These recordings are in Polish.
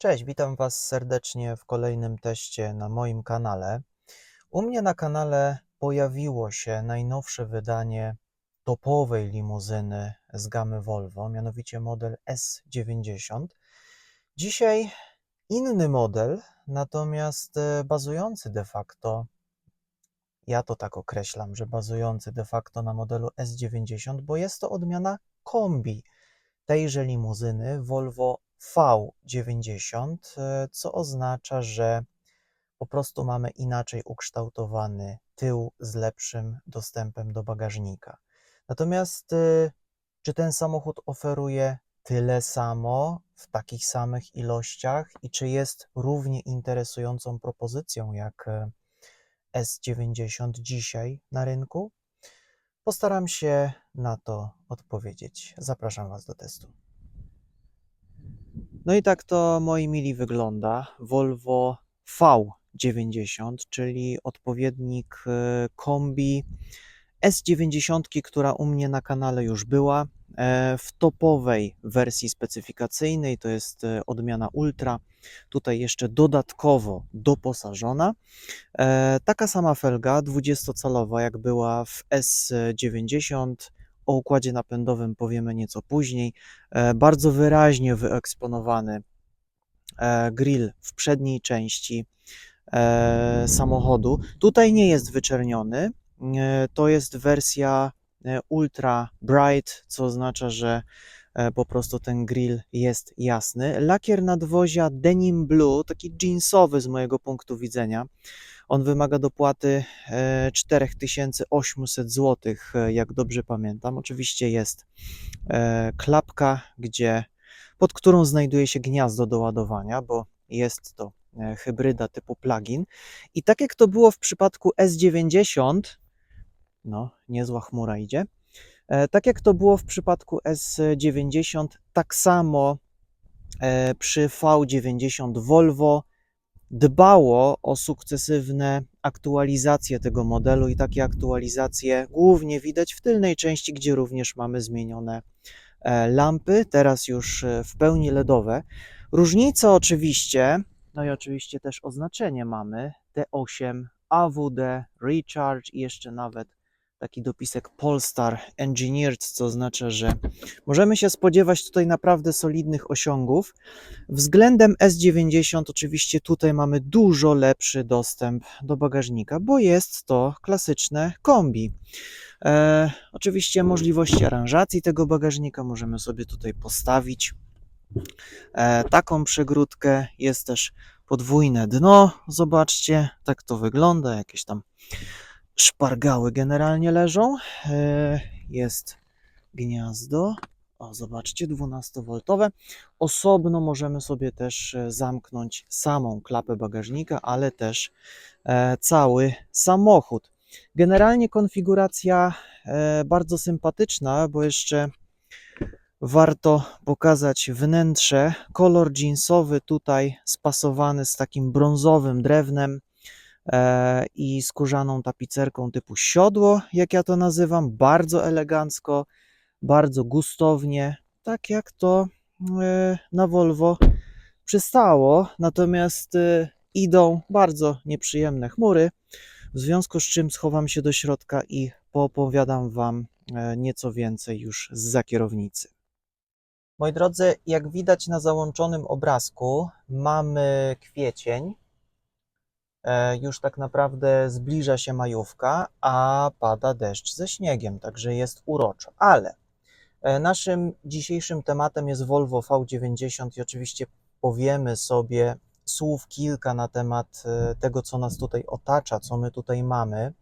Cześć, witam Was serdecznie w kolejnym teście na moim kanale. U mnie na kanale pojawiło się najnowsze wydanie topowej limuzyny z gamy Volvo, mianowicie model S90. Dzisiaj inny model, natomiast e, bazujący de facto, ja to tak określam, że bazujący de facto na modelu S90, bo jest to odmiana kombi tejże limuzyny Volvo V90, e, co oznacza, że po prostu mamy inaczej ukształtowany tył z lepszym dostępem do bagażnika. Natomiast e, czy ten samochód oferuje tyle samo w takich samych ilościach i czy jest równie interesującą propozycją jak e, S90 dzisiaj na rynku? Postaram się na to odpowiedzieć. Zapraszam Was do testu. No i tak to, moi mili, wygląda Volvo V90, czyli odpowiednik e, kombi S90, która u mnie na kanale już była. e, W topowej wersji specyfikacyjnej to jest e, odmiana Ultra. Tutaj jeszcze dodatkowo doposażona. E, Taka sama felga 20-calowa, jak była w S90. O układzie napędowym powiemy nieco później. E, Bardzo wyraźnie wyeksponowany e, grill w przedniej części e, samochodu. Tutaj nie jest wyczerniony. To jest wersja Ultra Bright, co oznacza, że po prostu ten grill jest jasny. Lakier nadwozia Denim Blue, taki jeansowy z mojego punktu widzenia. On wymaga dopłaty e, 4800 zł, e, jak dobrze pamiętam. Oczywiście jest e, klapka, gdzie, pod którą znajduje się gniazdo do ładowania, bo jest to e, hybryda typu plug-in. I tak jak to było w przypadku S90, no, niezła chmura idzie. E, Tak jak to było w przypadku S90, tak samo e, przy V90 Volvo dbało o sukcesywne aktualizacje tego modelu i takie aktualizacje głównie widać w tylnej części, gdzie również mamy zmienione e, lampy, teraz już e, w pełni LEDowe. Różnica oczywiście, no i oczywiście też oznaczenie mamy T8 AWD Recharge i jeszcze nawet taki dopisek Polestar Engineered, co oznacza, że możemy się spodziewać tutaj naprawdę solidnych osiągów. Względem S90 oczywiście tutaj mamy dużo lepszy dostęp do bagażnika, bo jest to klasyczne kombi. E, oczywiście możliwości aranżacji tego bagażnika możemy sobie tutaj postawić. E, taką przegródkę jest też podwójne dno. Zobaczcie, tak to wygląda. Jakieś tam szpargały generalnie leżą. E, jest gniazdo. O, zobaczcie, 12V. Osobno możemy sobie też e, zamknąć samą klapę bagażnika, ale też e, cały samochód. Generalnie konfiguracja bardzo sympatyczna, bo jeszcze warto pokazać wnętrze. Kolor jeansowy tutaj spasowany z takim brązowym drewnem i skórzaną tapicerką typu siodło, jak ja to nazywam. Bardzo elegancko, bardzo gustownie, tak jak to e, na Volvo przystało. Natomiast e, idą bardzo nieprzyjemne chmury, w związku z czym schowam się do środka i poopowiadam Wam e, nieco więcej już z kierownicy. Moi drodzy, jak widać na załączonym obrazku, mamy kwiecień. E, Już tak naprawdę zbliża się majówka, a pada deszcz ze śniegiem, także jest uroczo. Ale e, naszym dzisiejszym tematem jest Volvo V90 i oczywiście powiemy sobie słów kilka na temat e, tego, co nas tutaj otacza, co my tutaj mamy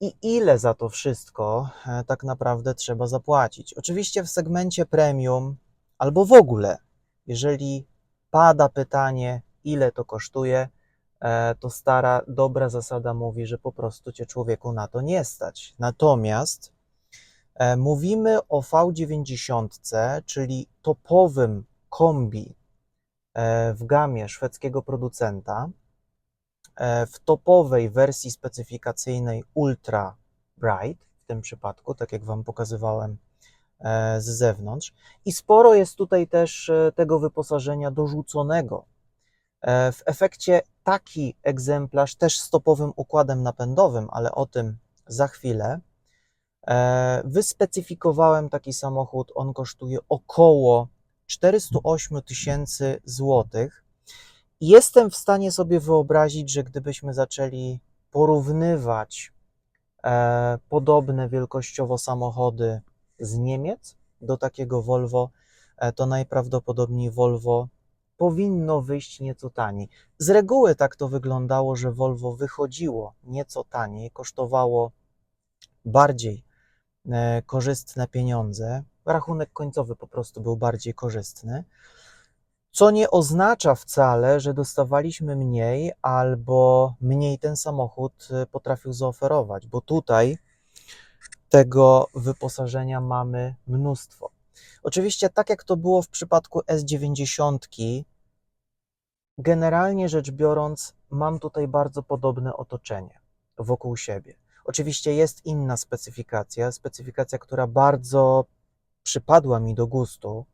i ile za to wszystko tak naprawdę trzeba zapłacić. Oczywiście w segmencie premium albo w ogóle, jeżeli pada pytanie, ile to kosztuje, to stara, dobra zasada mówi, że po prostu cię człowieku na to nie stać. Natomiast e, mówimy o V90, czyli topowym kombi e, w gamie szwedzkiego producenta e, w topowej wersji specyfikacyjnej Ultra Bright, w tym przypadku, tak jak Wam pokazywałem e, z zewnątrz. I sporo jest tutaj też e, tego wyposażenia dorzuconego. E, W efekcie taki egzemplarz też z topowym układem napędowym, ale o tym za chwilę. E, Wyspecyfikowałem taki samochód, on kosztuje około 408 tysięcy złotych. Jestem w stanie sobie wyobrazić, że gdybyśmy zaczęli porównywać e, podobne wielkościowo samochody z Niemiec do takiego Volvo, to najprawdopodobniej Volvo powinno wyjść nieco taniej. Z reguły tak to wyglądało, że Volvo wychodziło nieco taniej, kosztowało bardziej e, korzystne pieniądze. Rachunek końcowy po prostu był bardziej korzystny. Co nie oznacza wcale, że dostawaliśmy mniej albo mniej ten samochód e, potrafił zaoferować, bo tutaj tego wyposażenia mamy mnóstwo. Oczywiście, tak jak to było w przypadku S90, generalnie rzecz biorąc, mam tutaj bardzo podobne otoczenie wokół siebie. Oczywiście jest inna specyfikacja, specyfikacja, która bardzo przypadła mi do gustu,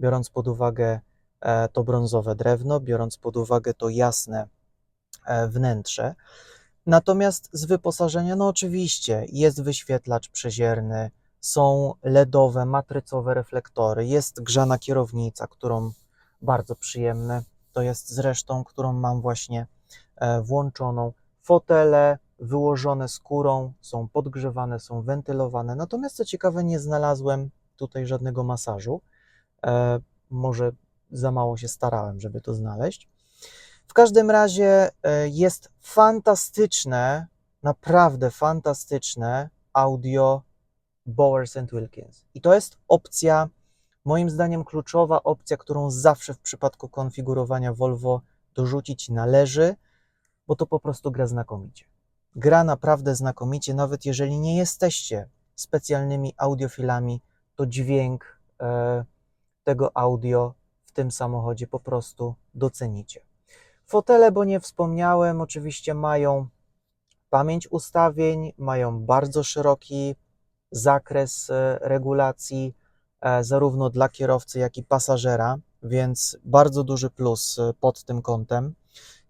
biorąc pod uwagę e, to brązowe drewno, biorąc pod uwagę to jasne e, wnętrze. Natomiast z wyposażenia, no oczywiście, jest wyświetlacz przezierny, są LEDowe, matrycowe reflektory, jest grzana kierownica, którą bardzo przyjemne to jest zresztą, którą mam właśnie e, włączoną. Fotele wyłożone skórą, są podgrzewane, są wentylowane. Natomiast co ciekawe, nie znalazłem tutaj żadnego masażu. E, może za mało się starałem, żeby to znaleźć. W każdym razie e, jest fantastyczne, naprawdę fantastyczne audio Bowers and Wilkins. I to jest opcja, moim zdaniem, kluczowa opcja, którą zawsze w przypadku konfigurowania Volvo dorzucić należy, bo to po prostu gra znakomicie. Gra naprawdę znakomicie, nawet jeżeli nie jesteście specjalnymi audiofilami, to dźwięk e, tego audio w tym samochodzie po prostu docenicie. Fotele, bo nie wspomniałem, oczywiście mają pamięć ustawień, mają bardzo szeroki zakres e, regulacji, e, zarówno dla kierowcy, jak i pasażera, więc bardzo duży plus e, pod tym kątem.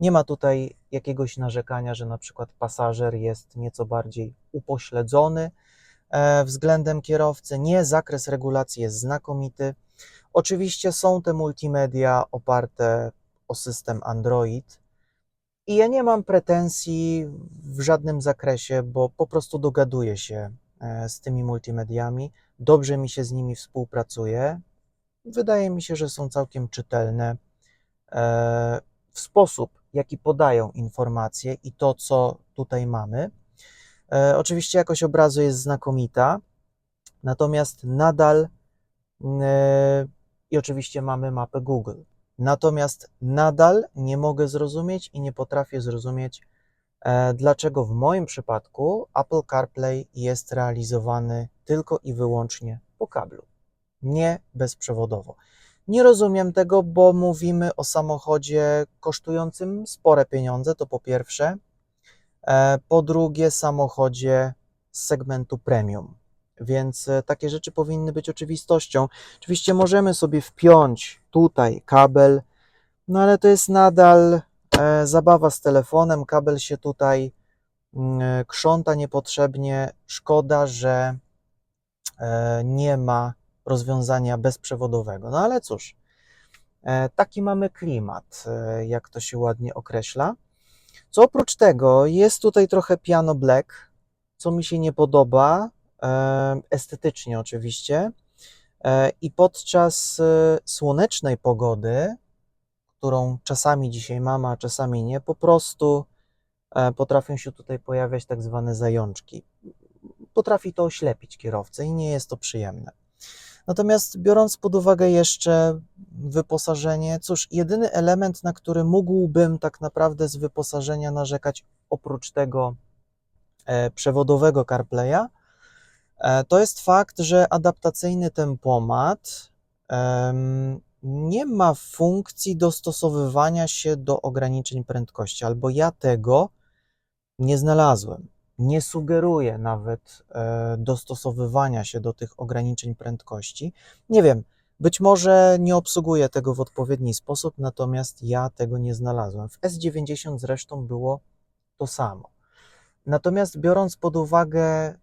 Nie ma tutaj jakiegoś narzekania, że na przykład pasażer jest nieco bardziej upośledzony względem kierowcy. Nie, zakres regulacji jest znakomity. Oczywiście są te multimedia oparte o system Android. I ja nie mam pretensji w żadnym zakresie, bo po prostu dogaduję się z tymi multimediami. Dobrze mi się z nimi współpracuje. Wydaje mi się, że są całkiem czytelne e, w sposób, jaki podają informacje i to, co tutaj mamy. E, Oczywiście jakość obrazu jest znakomita, natomiast nadal e, i oczywiście mamy mapę Google. Natomiast nadal nie mogę zrozumieć i nie potrafię zrozumieć, e, dlaczego w moim przypadku Apple CarPlay jest realizowany tylko i wyłącznie po kablu, nie bezprzewodowo. Nie rozumiem tego, bo mówimy o samochodzie kosztującym spore pieniądze, to po pierwsze. E, Po drugie, samochodzie z segmentu premium. Więc e, takie rzeczy powinny być oczywistością. Oczywiście możemy sobie wpiąć tutaj kabel, no ale to jest nadal e, zabawa z telefonem. Kabel się tutaj mm, e, krząta niepotrzebnie. Szkoda, że e, nie ma rozwiązania bezprzewodowego. No ale cóż, e, taki mamy klimat, e, jak to się ładnie określa. Co oprócz tego, jest tutaj trochę piano black, co mi się nie podoba, e, estetycznie oczywiście. E, I podczas e, słonecznej pogody, którą czasami dzisiaj mamy, a czasami nie, po prostu e, potrafią się tutaj pojawiać tak zwane zajączki. Potrafi to oślepić kierowcę i nie jest to przyjemne. Natomiast biorąc pod uwagę jeszcze wyposażenie, cóż, jedyny element, na który mógłbym tak naprawdę z wyposażenia narzekać, oprócz tego e, przewodowego CarPlaya, e, to jest fakt, że adaptacyjny tempomat em, nie ma funkcji dostosowywania się do ograniczeń prędkości, albo ja tego nie znalazłem. nie sugeruje nawet e, dostosowywania się do tych ograniczeń prędkości. Nie wiem, być może nie obsługuje tego w odpowiedni sposób, natomiast ja tego nie znalazłem. W S90 zresztą było to samo. Natomiast biorąc pod uwagę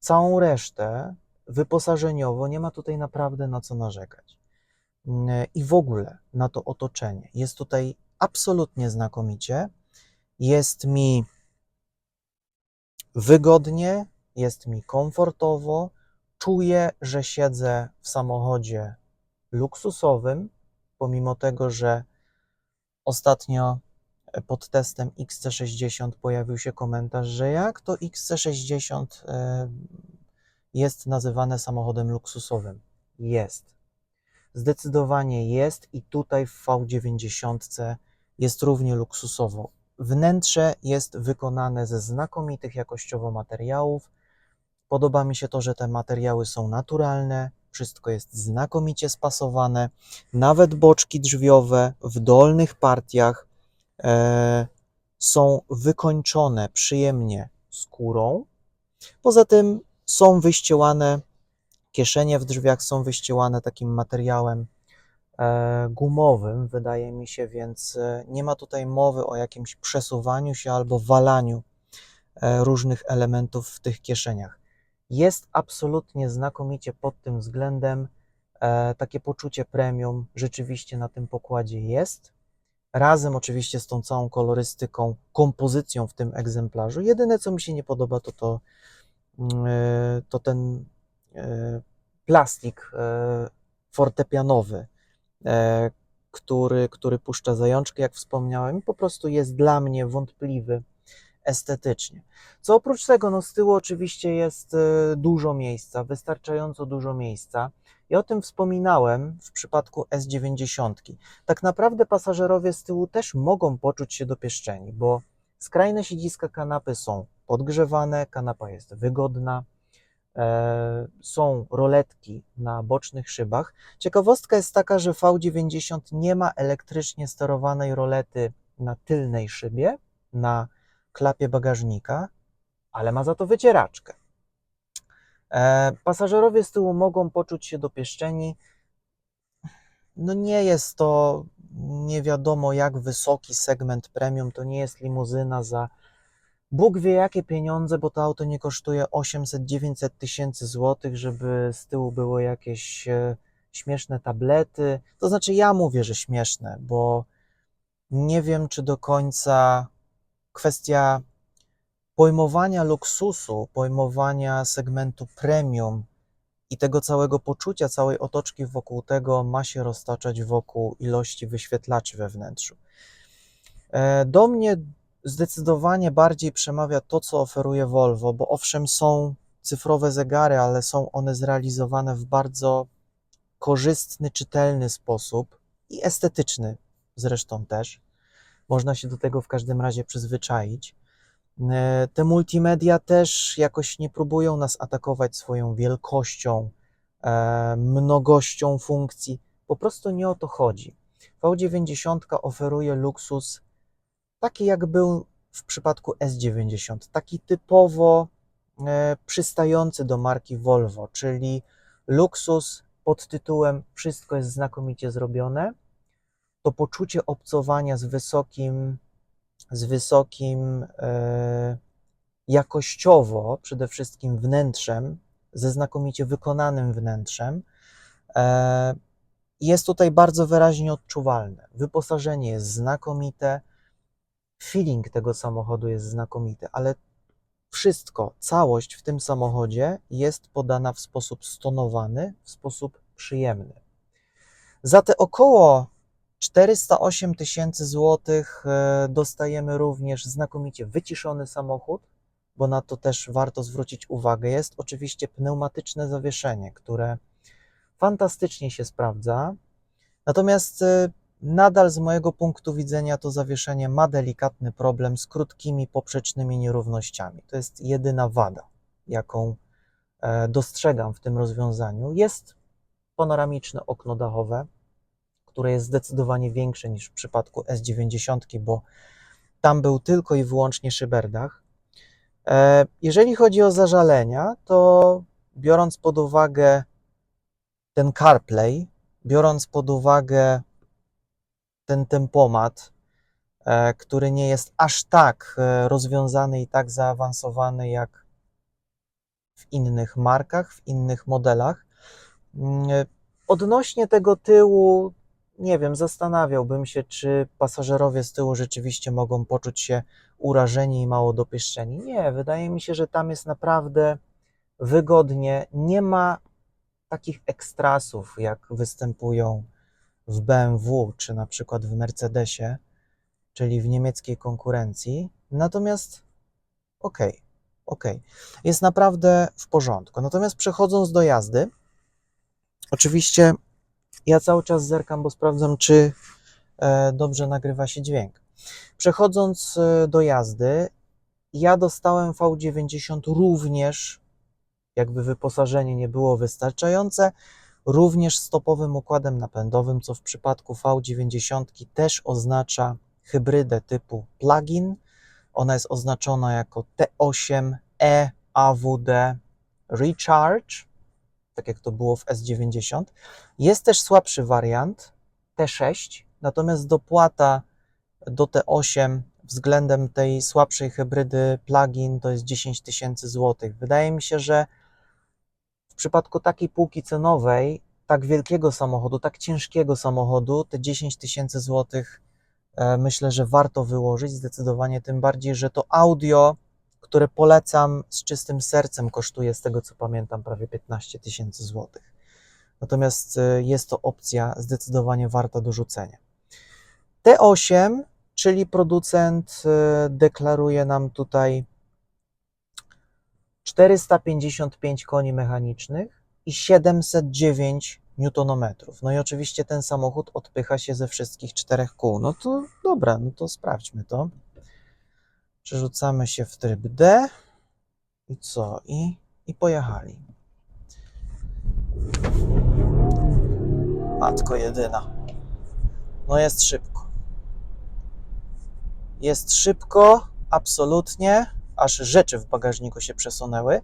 całą resztę wyposażeniowo, nie ma tutaj naprawdę na co narzekać. Mm, I w ogóle na to otoczenie. Jest tutaj absolutnie znakomicie. Jest mi wygodnie, jest mi komfortowo. Czuję, że siedzę w samochodzie luksusowym, pomimo tego, że ostatnio pod testem XC60 pojawił się komentarz, że jak to XC60 e, jest nazywane samochodem luksusowym. Jest. Zdecydowanie jest i tutaj w V90 jest równie luksusowo. Wnętrze jest wykonane ze znakomitych jakościowo materiałów. Podoba mi się to, że te materiały są naturalne, wszystko jest znakomicie spasowane. Nawet boczki drzwiowe w dolnych partiach e, są wykończone przyjemnie skórą. Poza tym są wyścielane, kieszenie w drzwiach są wyścielane takim materiałem e, gumowym, wydaje mi się, więc e, nie ma tutaj mowy o jakimś przesuwaniu się albo walaniu e, różnych elementów w tych kieszeniach. Jest absolutnie znakomicie pod tym względem. Takie poczucie premium rzeczywiście na tym pokładzie jest. Razem oczywiście z tą całą kolorystyką, kompozycją w tym egzemplarzu. Jedyne co mi się nie podoba to to, mm, to ten plastik e, fortepianowy, e, który, który puszcza zajączki, jak wspomniałem, po prostu jest dla mnie wątpliwy estetycznie. Co oprócz tego, no z tyłu oczywiście jest e, dużo miejsca, wystarczająco dużo miejsca. I o tym wspominałem w przypadku S90. Tak naprawdę pasażerowie z tyłu też mogą poczuć się dopieszczeni, bo skrajne siedziska kanapy są podgrzewane, kanapa jest wygodna, e, są roletki na bocznych szybach. Ciekawostka jest taka, że V90 nie ma elektrycznie sterowanej rolety na tylnej szybie, na klapie bagażnika, ale ma za to wycieraczkę. E, pasażerowie z tyłu mogą poczuć się dopieszczeni. No nie jest to nie wiadomo jak wysoki segment premium, to nie jest limuzyna za Bóg wie jakie pieniądze, bo to auto nie kosztuje 800-900 tysięcy złotych, żeby z tyłu było jakieś e, śmieszne tablety. To znaczy ja mówię, że śmieszne, bo nie wiem czy do końca kwestia pojmowania luksusu, pojmowania segmentu premium i tego całego poczucia, całej otoczki wokół tego ma się roztaczać wokół ilości wyświetlaczy we wnętrzu. E, Do mnie zdecydowanie bardziej przemawia to, co oferuje Volvo, bo owszem, są cyfrowe zegary, ale są one zrealizowane w bardzo korzystny, czytelny sposób i estetyczny zresztą też. Można się do tego w każdym razie przyzwyczaić. E, Te multimedia też jakoś nie próbują nas atakować swoją wielkością, e, mnogością funkcji. Po prostu nie o to chodzi. V90 oferuje luksus taki, jak był w przypadku S90, taki typowo e, przystający do marki Volvo, czyli luksus pod tytułem Wszystko jest znakomicie zrobione. To poczucie obcowania z wysokim, z wysokim e, jakościowo, przede wszystkim wnętrzem, ze znakomicie wykonanym wnętrzem, e, jest tutaj bardzo wyraźnie odczuwalne. Wyposażenie jest znakomite, feeling tego samochodu jest znakomity, ale wszystko, całość w tym samochodzie jest podana w sposób stonowany, w sposób przyjemny. Za te około 408 tysięcy złotych e, dostajemy również znakomicie wyciszony samochód, bo na to też warto zwrócić uwagę. Jest oczywiście pneumatyczne zawieszenie, które fantastycznie się sprawdza. Natomiast e, nadal z mojego punktu widzenia to zawieszenie ma delikatny problem z krótkimi poprzecznymi nierównościami. To jest jedyna wada, jaką e, dostrzegam w tym rozwiązaniu. Jest panoramiczne okno dachowe, które jest zdecydowanie większe niż w przypadku S90, bo tam był tylko i wyłącznie szyberdach. E, Jeżeli chodzi o zażalenia, to biorąc pod uwagę ten CarPlay, biorąc pod uwagę ten tempomat, e, który nie jest aż tak e, rozwiązany i tak zaawansowany jak w innych markach, w innych modelach. Mm, e, Odnośnie tego tyłu, nie wiem, zastanawiałbym się, czy pasażerowie z tyłu rzeczywiście mogą poczuć się urażeni i mało dopieszczeni. Nie, wydaje mi się, że tam jest naprawdę wygodnie. Nie ma takich ekstrasów, jak występują w BMW czy na przykład w Mercedesie, czyli w niemieckiej konkurencji. Natomiast okej, okej, jest naprawdę w porządku. Natomiast przechodząc do jazdy, oczywiście ja cały czas zerkam, bo sprawdzam, czy e, dobrze nagrywa się dźwięk. Przechodząc e, do jazdy, ja dostałem V90 również, jakby wyposażenie nie było wystarczające, również z topowym układem napędowym, co w przypadku V90 też oznacza hybrydę typu plug-in. Ona jest oznaczona jako T8 E AWD Recharge, tak jak to było w S90. Jest też słabszy wariant T6, natomiast dopłata do T8 względem tej słabszej hybrydy plug-in to jest 10 tysięcy złotych. Wydaje mi się, że przypadku takiej półki cenowej, tak wielkiego samochodu, tak ciężkiego samochodu, te 10 tysięcy złotych e, myślę, że warto wyłożyć zdecydowanie, tym bardziej, że to audio, które polecam z czystym sercem, kosztuje z tego co pamiętam prawie 15 tysięcy złotych. Natomiast e, jest to opcja zdecydowanie warta dorzucenia. T8, czyli producent e, deklaruje nam tutaj 455 koni mechanicznych i 709 Nm. No i oczywiście ten samochód odpycha się ze wszystkich czterech kół. No to dobra, no to sprawdźmy to. Przerzucamy się w tryb D i co? I, i pojechali. Matko jedyna. No jest szybko. Jest szybko, absolutnie, aż rzeczy w bagażniku się przesunęły.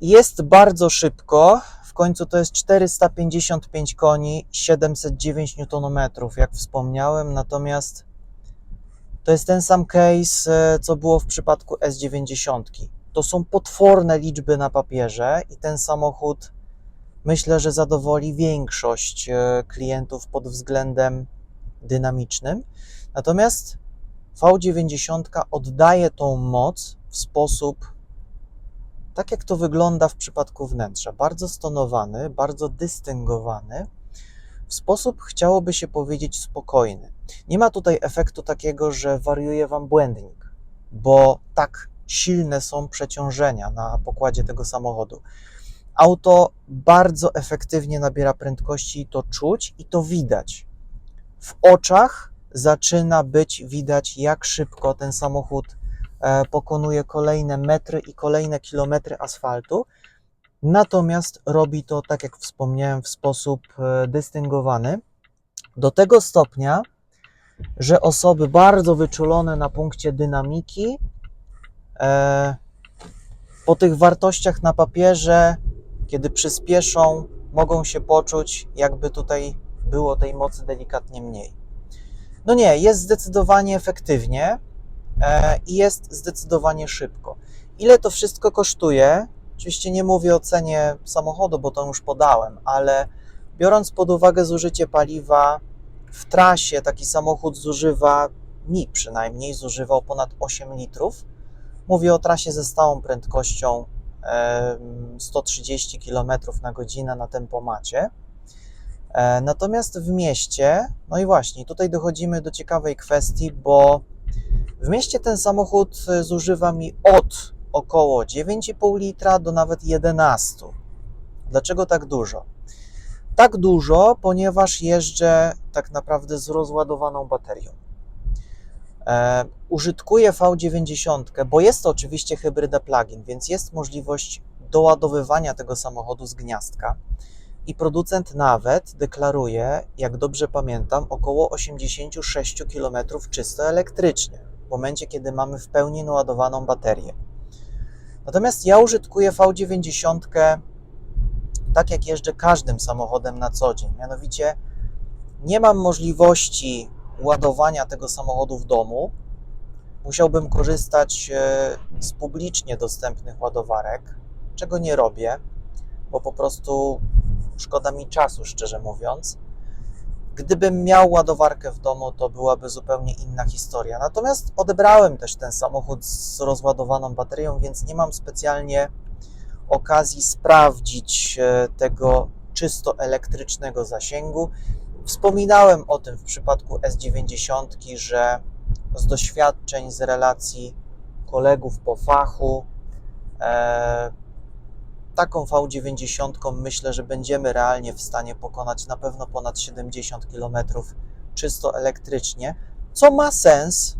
Jest bardzo szybko. W końcu to jest 455 koni, 709 Nm, jak wspomniałem. Natomiast to jest ten sam case, e, co było w przypadku S90. To są potworne liczby na papierze i ten samochód myślę, że zadowoli większość e, klientów pod względem dynamicznym. Natomiast V90 oddaje tą moc w sposób tak jak to wygląda w przypadku wnętrza, bardzo stonowany, bardzo dystyngowany, w sposób chciałoby się powiedzieć spokojny. Nie ma tutaj efektu takiego, że wariuje wam błędnik, bo tak silne są przeciążenia na pokładzie tego samochodu. Auto bardzo efektywnie nabiera prędkości i to czuć i to widać. W oczach zaczyna być widać, jak szybko ten samochód e, pokonuje kolejne metry i kolejne kilometry asfaltu. Natomiast robi to, tak jak wspomniałem, w sposób e, dystyngowany. Do tego stopnia, że osoby bardzo wyczulone na punkcie dynamiki, e, po tych wartościach na papierze, kiedy przyspieszą, mogą się poczuć, jakby tutaj było tej mocy delikatnie mniej. No nie, jest zdecydowanie efektywnie e, i jest zdecydowanie szybko. Ile to wszystko kosztuje? Oczywiście nie mówię o cenie samochodu, bo to już podałem, ale biorąc pod uwagę zużycie paliwa, w trasie taki samochód zużywa, mi przynajmniej, zużywał ponad 8 litrów. Mówię o trasie ze stałą prędkością 130 km na godzinę na tempomacie. E, Natomiast w mieście, no i właśnie, tutaj dochodzimy do ciekawej kwestii, bo w mieście ten samochód e, zużywa mi od około 9,5 litra do nawet 11. Dlaczego tak dużo? Tak dużo, ponieważ jeżdżę tak naprawdę z rozładowaną baterią. E, użytkuję V90, bo jest to oczywiście hybryda plug-in, więc jest możliwość doładowywania tego samochodu z gniazdka. I producent nawet deklaruje, jak dobrze pamiętam, około 86 km czysto elektrycznie. w momencie, kiedy mamy w pełni naładowaną baterię. Natomiast ja użytkuję V90 tak jak jeżdżę każdym samochodem na co dzień. Mianowicie nie mam możliwości ładowania tego samochodu w domu. Musiałbym korzystać e, z publicznie dostępnych ładowarek, czego nie robię, bo po prostu szkoda mi czasu, szczerze mówiąc. Gdybym miał ładowarkę w domu, to byłaby zupełnie inna historia. Natomiast odebrałem też ten samochód z rozładowaną baterią, więc nie mam specjalnie okazji sprawdzić e, tego czysto elektrycznego zasięgu. Wspominałem o tym w przypadku S90, że z doświadczeń, z relacji kolegów po fachu, e, taką V90 myślę, że będziemy realnie w stanie pokonać na pewno ponad 70 km czysto elektrycznie, co ma sens,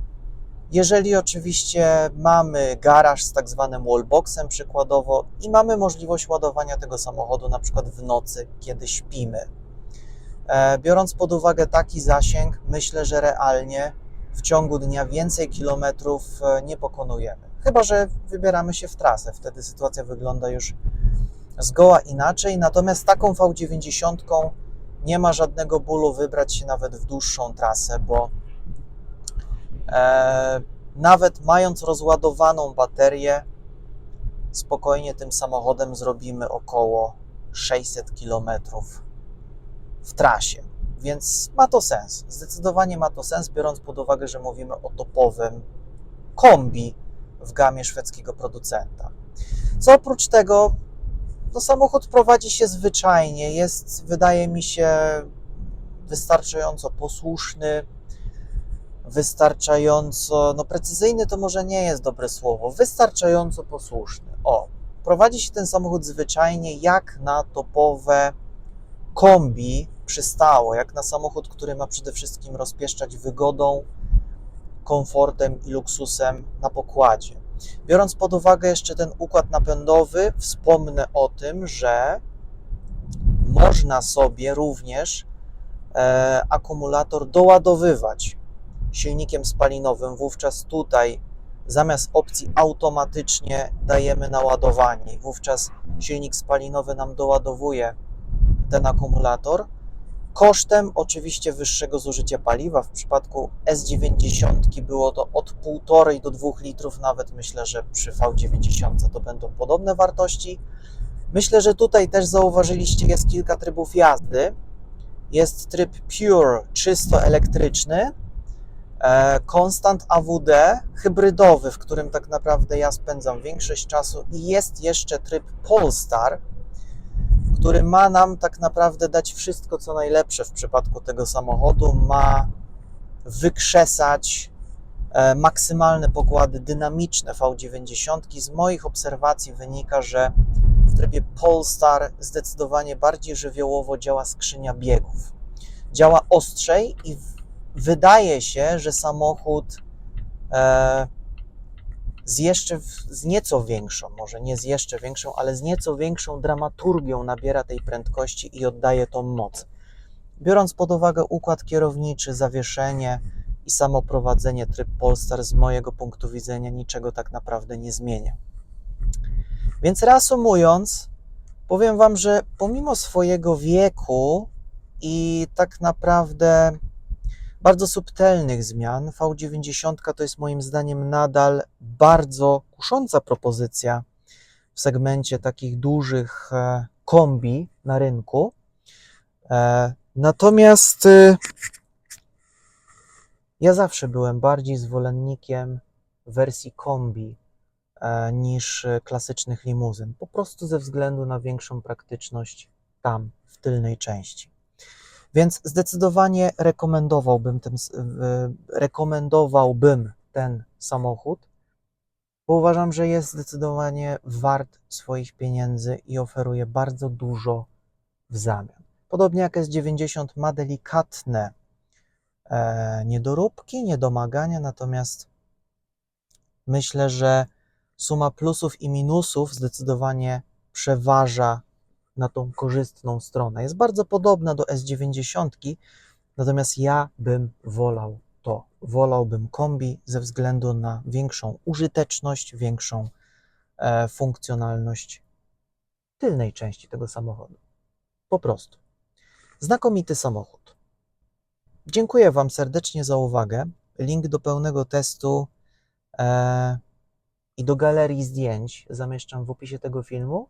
jeżeli oczywiście mamy garaż z tak zwanym wallboxem przykładowo i mamy możliwość ładowania tego samochodu na przykład w nocy, kiedy śpimy. E, Biorąc pod uwagę taki zasięg, myślę, że realnie w ciągu dnia więcej kilometrów e, nie pokonujemy. Chyba, że wybieramy się w trasę, wtedy sytuacja wygląda już zgoła inaczej. Natomiast taką V90 nie ma żadnego bólu wybrać się nawet w dłuższą trasę, bo e, nawet mając rozładowaną baterię, spokojnie tym samochodem zrobimy około 600 km w trasie. Więc ma to sens. Zdecydowanie ma to sens, biorąc pod uwagę, że mówimy o topowym kombi w gamie szwedzkiego producenta. Co oprócz tego, no samochód prowadzi się zwyczajnie, jest, wydaje mi się, wystarczająco posłuszny, wystarczająco, no precyzyjny to może nie jest dobre słowo, wystarczająco posłuszny. O, prowadzi się ten samochód zwyczajnie jak na topowe kombi przystało, jak na samochód, który ma przede wszystkim rozpieszczać wygodą, komfortem i luksusem na pokładzie. Biorąc pod uwagę jeszcze ten układ napędowy, wspomnę o tym, że można sobie również e, akumulator doładowywać silnikiem spalinowym. Wówczas tutaj zamiast opcji automatycznie dajemy naładowanie. Wówczas silnik spalinowy nam doładowuje ten akumulator kosztem oczywiście wyższego zużycia paliwa. W przypadku S90 było to od 1,5 do 2 litrów, nawet myślę, że przy V90 to będą podobne wartości. Myślę, że tutaj też zauważyliście, jest kilka trybów jazdy. Jest tryb Pure, czysto elektryczny, e, Constant AWD, hybrydowy, w którym tak naprawdę ja spędzam większość czasu i jest jeszcze tryb Polestar, który ma nam tak naprawdę dać wszystko, co najlepsze w przypadku tego samochodu. Ma wykrzesać e, maksymalne pokłady dynamiczne V90. Z moich obserwacji wynika, że w trybie Polestar zdecydowanie bardziej żywiołowo działa skrzynia biegów. Działa ostrzej i wydaje się, że samochód e, z jeszcze z nieco większą, może nie z jeszcze większą, ale z nieco większą dramaturgią nabiera tej prędkości i oddaje tą moc. Biorąc pod uwagę układ kierowniczy, zawieszenie i samo prowadzenie tryb Polestar z mojego punktu widzenia niczego tak naprawdę nie zmienia. Więc reasumując, powiem Wam, że pomimo swojego wieku i tak naprawdę bardzo subtelnych zmian. V90 to jest moim zdaniem nadal bardzo kusząca propozycja w segmencie takich dużych e, kombi na rynku. E, natomiast y, ja zawsze byłem bardziej zwolennikiem wersji kombi e, niż klasycznych limuzyn, po prostu ze względu na większą praktyczność tam, w tylnej części. Więc zdecydowanie rekomendowałbym ten, rekomendowałbym ten samochód, bo uważam, że jest zdecydowanie wart swoich pieniędzy i oferuje bardzo dużo w zamian. Podobnie jak S90 ma delikatne e, niedoróbki, niedomagania, natomiast myślę, że suma plusów i minusów zdecydowanie przeważa na tą korzystną stronę. Jest bardzo podobna do S90, natomiast ja bym wolał to. wolałbym kombi ze względu na większą użyteczność, większą e, funkcjonalność tylnej części tego samochodu. Po prostu. Znakomity samochód. Dziękuję Wam serdecznie za uwagę. Link do pełnego testu e, i do galerii zdjęć zamieszczam w opisie tego filmu.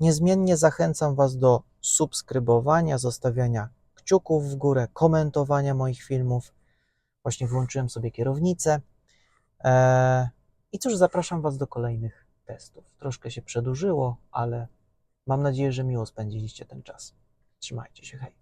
Niezmiennie zachęcam Was do subskrybowania, zostawiania kciuków w górę, komentowania moich filmów. Właśnie wyłączyłem sobie kierownicę. E, I cóż, zapraszam Was do kolejnych testów. Troszkę się przedłużyło, ale mam nadzieję, że miło spędziliście ten czas. Trzymajcie się, hej.